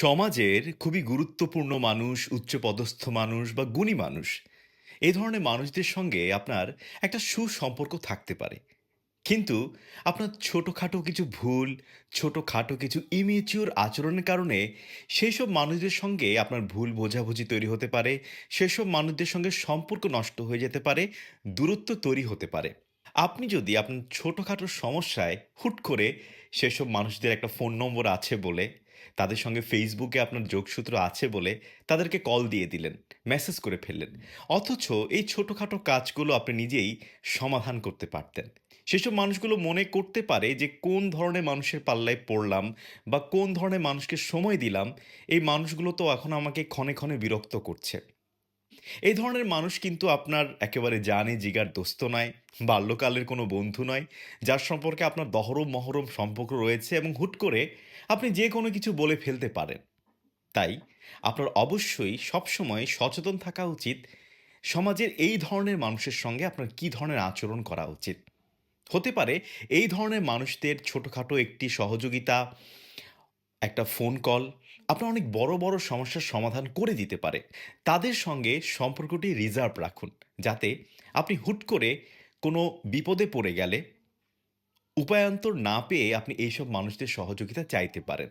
সমাজের খুবই গুরুত্বপূর্ণ মানুষ, উচ্চপদস্থ মানুষ বা গুণী মানুষ, এ ধরনের মানুষদের সঙ্গে আপনার একটা সুসম্পর্ক থাকতে পারে। কিন্তু আপনার ছোটোখাটো কিছু ভুল, ছোটখাটো কিছু ইমেচিউর আচরণের কারণে সেইসব মানুষদের সঙ্গে আপনার ভুল বোঝাবুঝি তৈরি হতে পারে। সেসব মানুষদের সঙ্গে সম্পর্ক নষ্ট হয়ে যেতে পারে, দূরত্ব তৈরি হতে পারে। আপনি যদি আপনার ছোটোখাটো সমস্যায় হুট করে সেসব মানুষদের একটা ফোন নম্বর আছে বলে, তাদের সঙ্গে ফেসবুকে আপনার যোগসূত্র আছে বলে তাদেরকে কল দিয়ে দিলেন, মেসেজ করে ফেললেন। অথচ এই ছোটোখাটো কাজগুলো আপনি নিজেই সমাধান করতে পারতেন। সেসব মানুষগুলো মনে করতে পারে যে কোন ধরনের মানুষের পাল্লায় পড়লাম বা কোন ধরনের মানুষকে সময় দিলাম, এই মানুষগুলো তো এখন আমাকে ক্ষণে, ক্ষণে বিরক্ত করছে। এই ধরনের মানুষ কিন্তু আপনার একেবারে জানে জিগার দোস্ত নয়, বাল্যকালের কোনো বন্ধু নয়, যার সম্পর্কে আপনার দহরম-মহরম সম্পর্ক রয়েছে এবং হুট করে আপনি যে কোনো কিছু বলে ফেলতে পারেন। তাই আপনার অবশ্যই সবসময় সচেতন থাকা উচিত, সমাজের এই ধরনের মানুষের সঙ্গে আপনার কী ধরনের আচরণ করা উচিত। হতে পারে এই ধরনের মানুষদের ছোটোখাটো একটি সহযোগিতা, একটা ফোন কল আপনার অনেক বড়, বড় সমস্যার সমাধান করে দিতে পারে। তাদের সঙ্গে সম্পর্কটি রিজার্ভ রাখুন, যাতে আপনি হুট করে কোনো বিপদে পড়ে গেলে উপায়ান্তর না পেয়ে আপনি এইসব মানুষদের সহযোগিতা চাইতে পারেন।